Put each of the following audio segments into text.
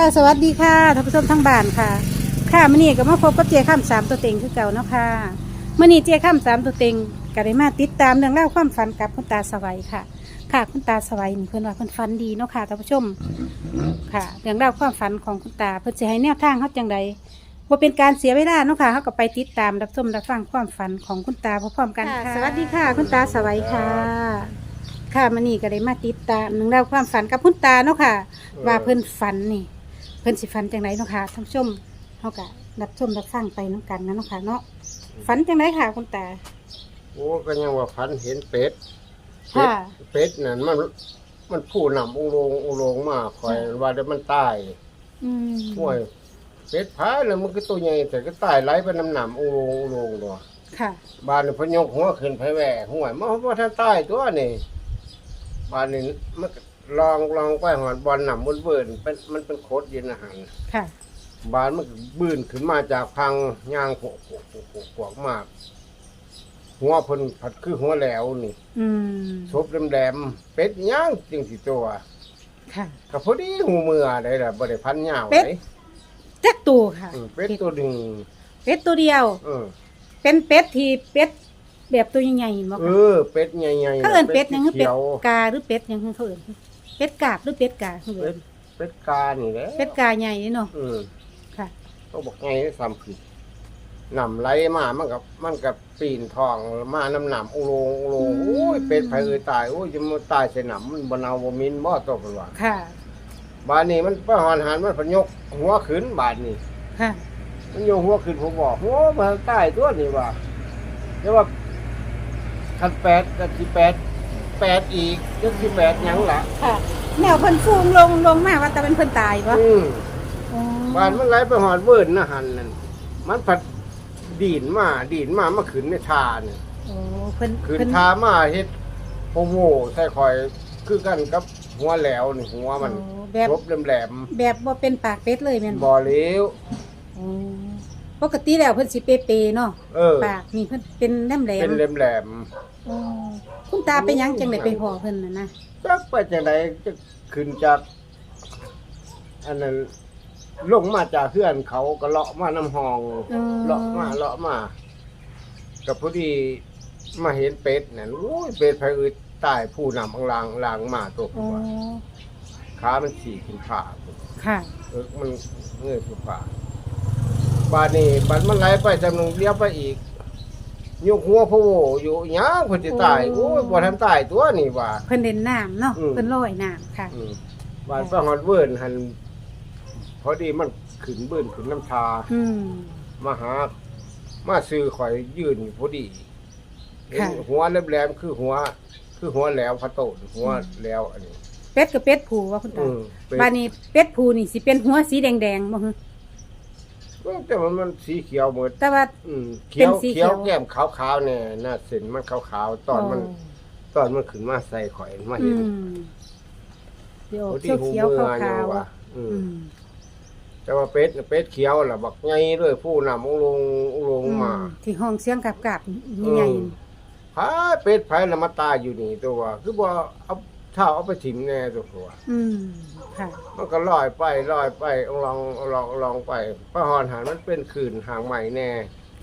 ค่ะสวัสดีค่ะท่านผู้ชมทั้งบ้านค่ะ ค่ะมื่อนี้ก็มาพบกับเจข้ามสามตัวเต็งคือเก่าเนาะค่ะมื่อนี้เจข้ามสามตัวเต็งก็ได้มาติดตามเรื่องเล่าวความฝันกับคุณตาสวัยค่ะ ค่ะคุณตาสวัยนี่เพื่อนว่าเพื่อนฝันดีเนาะค่ะท่านผู้ชมค่ะ เรื่องเล่าวความฝันของคุณตาเพื่อจะให้แนวทางเขาจังใดว่าเป็นการเสียเวลาเนาะค่ะเขาก็ไปติดตามรับชมรับฟังความฝันของคุณตาพร้อมๆกันค่ะสวัสดีค่ะ คุณตาสวัยค่ะ ค่ะมื่อนี้ก็ได้มาติดตามเรื่องเล่าวความฝันกับคุณตาเนาะค่ะ ว่าเพิ่นฝันนี่ เพิ่นสิฝันจังไดเนาะค่ะท่านผู้ชมเฮาก็รับชมรับฟังไปน้ำกันนะเนาะค่ะเนาะฝันจังไดค่ะคุณตา โอ้ก็ยังว่าพันเห็นเป็ดค่ะ เป็ดนั่นมันมันผู้นำองค์ลงองค์ลงมาคอยว่าเดี๋ยวมันตายอืมห่วยเป็ดพายแล้วมันก็ตัวใหญ่แต่ก็ตายไหลไปน้ำหนำองค์ลงองค์ลงตัวค่ะ บ้านนี่เพนยกหัวขึ้นไปแหว่ห่วยมันว่าท่านตายตัวนี่บ้านนี้มันก็ ลองลองไปหอดบอลหนำบนเบิร์นเป็นมันเป็นโคตรเย็นอาหารค่ะบ้านมันก็บื้นขึ้นมาจากพังยางโขกโขกโขกโขกโขกมาก หัวเพิ่นผัดคือหัวแหลวนี่อืมซบแหลมๆเป็ดย่างจริงสิตัวค่ะ ก็พอดีหูมือได้ล่ะบ่ได้พันยาวเป็ดเลยจักตัวค่ะเออเป็ดตัวหนึงเป็ดตัวเดียว เออ เป็นเป็ดที่เป็ดแบบตัวใหญ่ๆบ่เอค่ะอเป็ดใหญ่ๆเขาเอิ้นเป็ดหยังคือเป็ดขียวกาหรือเป็ดหยังคือเขาเอิ้น เป็ดกาบหรือเป็ดกาคือเป็เอิ้ดนเป็ดกานี่แหละเป็ดกาใหญ่เนาะเออค่ะก็บอกไงซ้ำผิดนำไหลมามันกับมันกับปีนทองมาน้ำหนำอุโลงอุโลงอืมโอ้ยเป็ดไผเอ้ยตายโอ้ยจะมาตายใส่หนำมันบ่เนาบ่มินบ่ตกว่าค่ะบาดนี้มันไปหอนหันมันพยกหัวขึ้นบาดนี้ค่ะมันโยงหัวขึ้นผมบอกหัวมันใต้ตัวนี่ว่าเรียกว่าคันแปดกันสิแปด แปดอีกยังสิแปดหยังล่ะค่ะ แนวเพิ่นฟูงลงลงมาว่าแต่เป็นเพิ่นตายบ่อืมอ๋อบ้านมันไหลไปหอดเวิร์นนะหันนั่นมันผัดดีนมาดีนมามาขึ้นในทาเนี่ยโอ้เพิ่นขึ้นเพิ่นทามาเฮ็ดโอ้โหใส่คอยคือกันกับหัวแหลวนี่หัวมันโอ้แบบรบแหลมแบบบ่เป็นปากเป็ดเลยแม่นๆบ่อเหลวโอ้ ปกติแล้วเพิ่นสิเปเปๆเนาะเออปากนี่เพิ่นเป็นแหลมแหลเป็มนแหลมโอ้คุณตาไปหยังจังได๋ไปพอเพิ่นน่ะนะๆจักไปจังไดจะขึ้นจากอันนั้นลงมาจากเพื่อนเขาก็เลาะมาน้ำห้องอ๋อเลาะมาเลาะมา กับพอดีมาเห็นเป็ดเนี่ยโอ้ยเป็ดไผอืดตายผู้นำอังลางลางมาตัวผโอ้มว่าขามันฉีกขึ้นผ่าค่ะ เออมันเงยขึ้นผ่า บาดนี้บัดมันไหลไปจำนงเลี้ยวไปอีกยกหัวพะโวอยู่หยังเพิ่นสิตายโอ้โอ้ยบ่ทันตายตัวนี่ว่า เพิ่นเล่นน้ำเนาะอืม เพิ่นลอยน้ำค่ะ อืมบาดไปฮอดเวิร์นหันพอดีมันขึ้นเบิ่นขึ้นน้ำชา อืม มาหา มาซื้อข่อยยืนอยู่พอดีเห็นค่ะ หัวแหลมๆคือหัว คือหัวแหลวพระโตนหัวแหล้วอันนี้เป็ดกับเป็ดผูว่าคุณอืตามเป็นบาดนี้เป็ดผูนี่สิเป็นหัวสีแดงๆบ่ฮึ แต่มันมันสีเขียวหมดแต่ว่า อืมเขียวเป็นสีเขีเขียยวว แก้มขาวๆเนี่ยหน้าเส้นมันขาวๆตอนมันโตอนมันขึ้นมาใส่ข่อยมาอืเห็นมเดี๋ยวโอ้เขียวเขียวหูๆมือขาวอยู่ๆว่ะอะอือืมมแต่ว่าเป็ดน่ะเป็ดเขียวล่ะบักใหญ่ด้วยผู้นำองค์ลงองค์ลงมาที่ห้องเสียงกับกับๆใหญ่อืมพาเป็ดไผละมาตายอยู่นี่ตัวว่าคือบ่เอาเท้าเอาไปถิ่มแน่ตัวตัวๆอืม ค่ะ มันก็ลอยไปลอยไปเอาลองเอาลองเอาลองไปพระหอนหันมันเป็นขืนหางใหม่แน่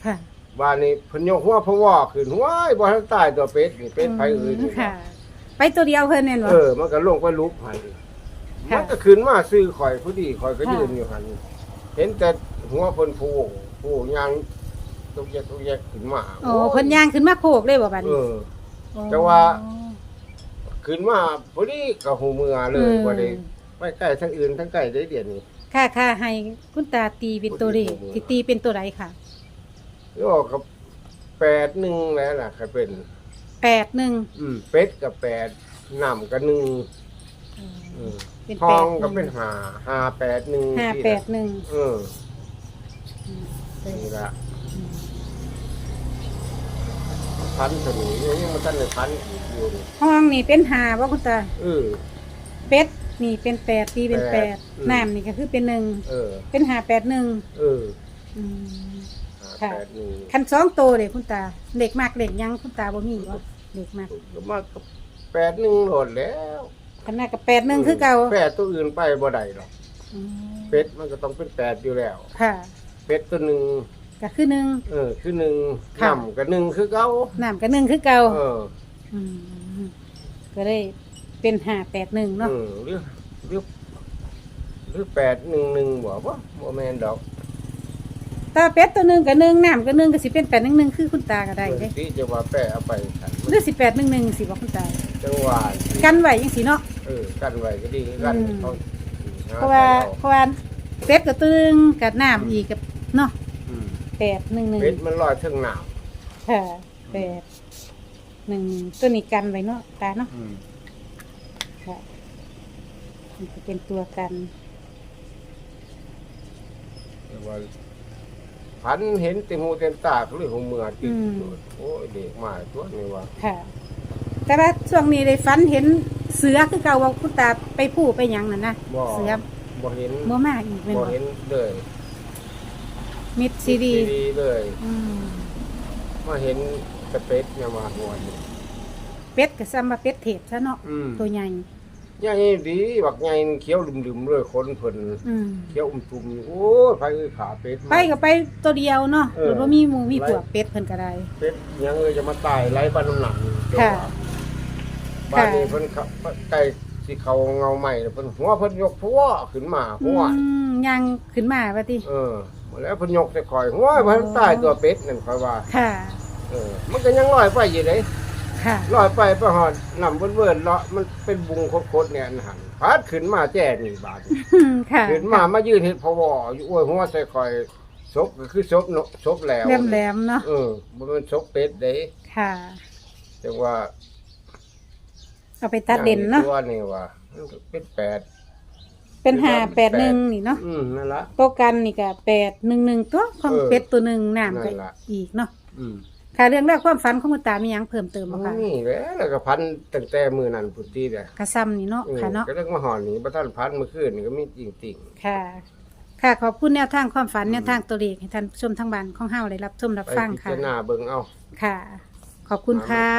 ค่ะบ้านนี้เพนยกหัวพะวอขึ้นหัวไอ้บ่ทันตายตัวเป็ดนี่เป็ดไผเอ้ยนี่ค่ะ ไปตัวเดียวเพิ่นแม่นบ่เออ มันก็ลงไปลุกหันค่ะมันก็ขึ้นมาซื้อข่อยผู้ดีข่อยก็ค่ะยืนอยู่หันเห็นแต่หัวเพิ่นผู้ผู้ยางตุกแยกตุกแยกขึ้นมาโอ้เพิ่นย่างขึ้นมาโคกเลยบ่บัดเอนี้อแต่ว่าขึ้นมาผู้ดีก็หูมือเลยบ่ได้ ไปใกล้ทั้งอื่นทั้งใกล้ได้เดียวนี้ค่ะค่ะให้คุณตาตีเป็นตัวเลขที่ตีเป็นตัวใดค่ะโยกกับแปดหนึ่งแล้วล่ะใครเป็น แปดหนึ่งอืมเป็ดกับแปดน้ำกับหนึ่งอืมเป็นทแปอดงก็เป็นหาหาแปดหนึ่งห้าที่แปละดหนึ่งเออนี่ละพันตัวนี้ยังมันตั้งในพันอีกอยู่นี่ห้องนี่เป็นหาว่าคุณตาเออเป็ด นี่เป็นแปดตีเป็นแปแปดดอืม น้ำนี่ก็คือเป็นหนึ่งเออ เป็นหาแปดหนึ่งเอออืม หาค่ะ แปดหนึ่งคันสองโตเลยคุณตาเด็กมากเด็กยังคุณตาบ่มีบ่เด็กมากก็มากับแปดหนึ่งโหลดแล้วคันหน้ากับแปดหนึ่งคือเก่าแปดตัวอื่นไปบ่ได้หรอกอืมเป็ดมันก็ต้องเป็นแปดอยู่แล้ว ค่ะเป็ดตัวหนึ่งก็คือหนึ่ง เออ คือหนึ่งค่ะ น้ำกับหนึ่งคือเก้าน้ำก็หนึ่งคือเก่าเออ มก็ได้ เป็นห้าแปดหนึ่งเนาะ เออหรือหรือหรือแปดหนึ่งหนึ่งบอกว่าโมแมนดอกตาเป็ดตัวหนึ่งกับหนึ่งน้ำกับหนึ่งก็สิเป็นแปดหนึ่งหนึ่งคือคุณตาก็ได้เด้ที่จะว่าแปะเอาไปขันหรือสิแปดหนึ่งหนึ่งสิบอกคุณตา จังหวะกันไว้ยังสิเนาะ เออกันไว้ก็ดีกันอืม เขาหเพราะว่าไปอเพราะว่าเป็ดกับตัวหนึ่งกับน้ำอีกกับเนาะอืมแปดหนึ่งหนึ่งเป็ดมันลอยเทิงหนาวค่ะแปดหนึ่งตัวนี้กันไว้เนาะตาเนาะอืมค่ะ มันจะเป็นตัวกัน แต่ว่าพันเห็นเต็มหูเต็มตาหรือของเมือติดอยู่โอ้ยเด็กมาตัวนี้ว่าค่ะ แต่ว่าช่วงนี้ได้ฝันเห็นเสือคือเก่าว่าคุณตาไปผู้ไปหยังนั่นนะบ่เสือบ่เห็นบ่มาอีกเป็นบ่บ่เห็นเลยมิดซีดีดีเลย อืมมาเห็นกระเป็ดเนี่ยมาหัวนี่เป็ดกับซัมมาเป็ดเทศซะเนาะอืมตัวใหญ่ ใหญ่ดีบักใหญ่เขียวลืมๆเลยคนเพิ่นอืมเขียวอุ้มตุ่มโอ้ยไปเอ้ยขาเป็ดมาไปก็ไปตัวเดียวเนาะเออ หรือว่ามีหมูมีพวกเป็ดเพิ่นก็ได้ เป็ดยังเอ้ยจะมาตายไร้บ้านน้ำหนักนี่ค่ะบ้านนี้เพิ่นเขาใกล้สิเขาเงาใหม่แล้วเพิ่นหัวเพิ่นยกพัวขึ้นมาหัวอืมยังขึ้นมาว่าติ เออมาแล้วเพนยกแต่คอยหัวมันตายตัวเป็ดนั่นคอยว่า ค่ะ เออ มันก็ยังลอยไปอยู่เลย ค่ะ ลอยไปไปหอดนำเบิ่นเบิ่นเลาะมันเป็นบุงโคตรๆเนี่ยอันหันพัดขึ้นมาแจ้นี่บาดค่ะขึ้นมามายืนเฮ็ดพอวออยู่โอ้ยหัวใส่คอยศพก็คือศพเนาะศพแล้วแหลมๆเนาะเออบ่แม่นศพเป็ดเด้ค่ะ จังว่าเอาไปตัดเด่นเนาะ ตัวนี่ว่ามันก็เป็นแปด เป็นห้าแปดหนึ่งนี่เนาะอืมนั่นละโตวกันนี่ก็แปดหนึ่งหนึ่งตัวของเออเป็ดตัวหนึ่งน้ำก็นั่นล่ะ อีกเนาะอืม ค่ะเรื่องแรกความฝันของคุณตามีหยังเพิ่มเติมมับ่นคะนี่แหละแล้วก็พันตั้งแต่มื้อนั้นพุทธิเด้กระซ้ำนี่เนาะเออค่ะเนาะ ก็เรื่องมาหอนนี่บ่ทันพันเมื่อคืนนี่ก็มีจริงค่ะ ค่ะขอบคุณแนวทางความฝันแนวทางตัวเลขให้ท่านผู้ชมทางบ้านของเฮาได้รับชมรับๆไปฟังพิค่ะ จารณาเบิ่งเอา ค่ะ ขอบคุณค่ะ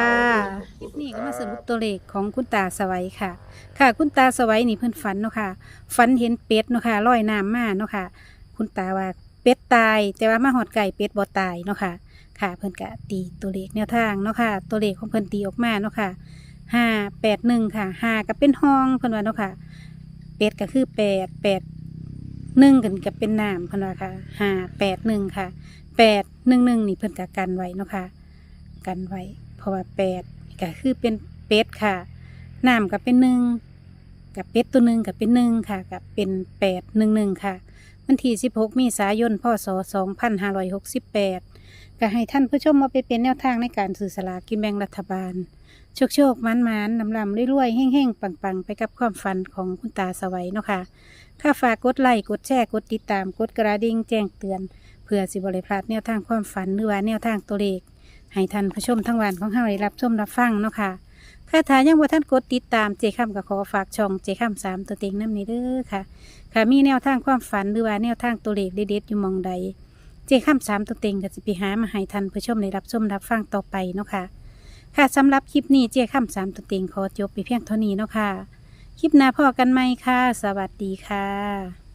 ขอบคคุลิณปนี้ก็ครัมาบสรุปตัวเลขของคุณตาสวัยค่ะ ค่ะ คุณตาสวัยนี่เพิ่นฝันเนาะค่ะฝันเห็นเป็ดเนาะค่ะลอยน้ำมาเนาะค่ะ คุณตาว่าเป็ดตาย แต่ว่ามาหอดไก่เป็ดบ่ตายเนาะค่ะ ค่ะเพิ่นก็ตีตัวเลขแนวทางเนาะค่ะ ตัวเลขของเพิ่นตีออกมาเนาะค่ะห้าแปดหนึ่งค่ะห้าก็เป็นห้องเพิ่นว่าเนาะค่ะเป็ดก็คือแปดแปดหนึ่งกันกับเป็นน้ำเพิ่นว่าค่ะห้าแปดหนึ่งค่ะแปดหนึ่งหนึ่งนี่เพิ่นก็กันไว้เนาะค่ะกันไว้ เพราะว่าแปดก็คือเป็นเป็ดค่ะน้ำก็เป็นหนึ่งกับเป็ดตัวหนึ่งกับเป็นหนึ่งค่ะกับเป็นแปดหนึ่งหนึ่งค่ะวันที่สิบหกมีสายนพศสองพันห้าร้อยหกสิบแปด ก็ให้ท่านผู้ชมมาไปเป็นแนวทางในการสื่อสลากกินแบ่งรัฐบาล โชคโชคมันมันนำลำรวยๆแห้งๆ ปังๆ ไปกับความฝันของคุณตาสวัยเนาะค่ะถ้าฝากกดไลค์กดแชร์กดติดตามกดกระดิ่งแจ้งเตือน เพื่อสิบริพลาดแนวทางความฝันหรือว่าแนวทางตัวเลขให้ท่านผู้ชมทั้งวันของเฮาได้รับชมรับฟังเนาะค่ะถ้าทายังบ่ท่านกดติดตามเจคำกับขอฝากช่องเจคำสามตัวเต็งน้ำนี้เด้อค่ะ ค่ะมีแนวทางความฝันหรือว่าแนวทางตัวเลขเด็ดๆอยู่มองใด เจคำสามตัวเต็งก็จะไปหามาให้ทันผู้ชมได้รับชมรับฟังต่อไปเนาะค่ะ ค่ะสำหรับคลิปนี้เจข้ามสามตัวเต็งขอจบไปเพียงเท่านี้เนาะค่ะ คลิปหน้าพอกันไหมค่ะ สวัสดีค่ะ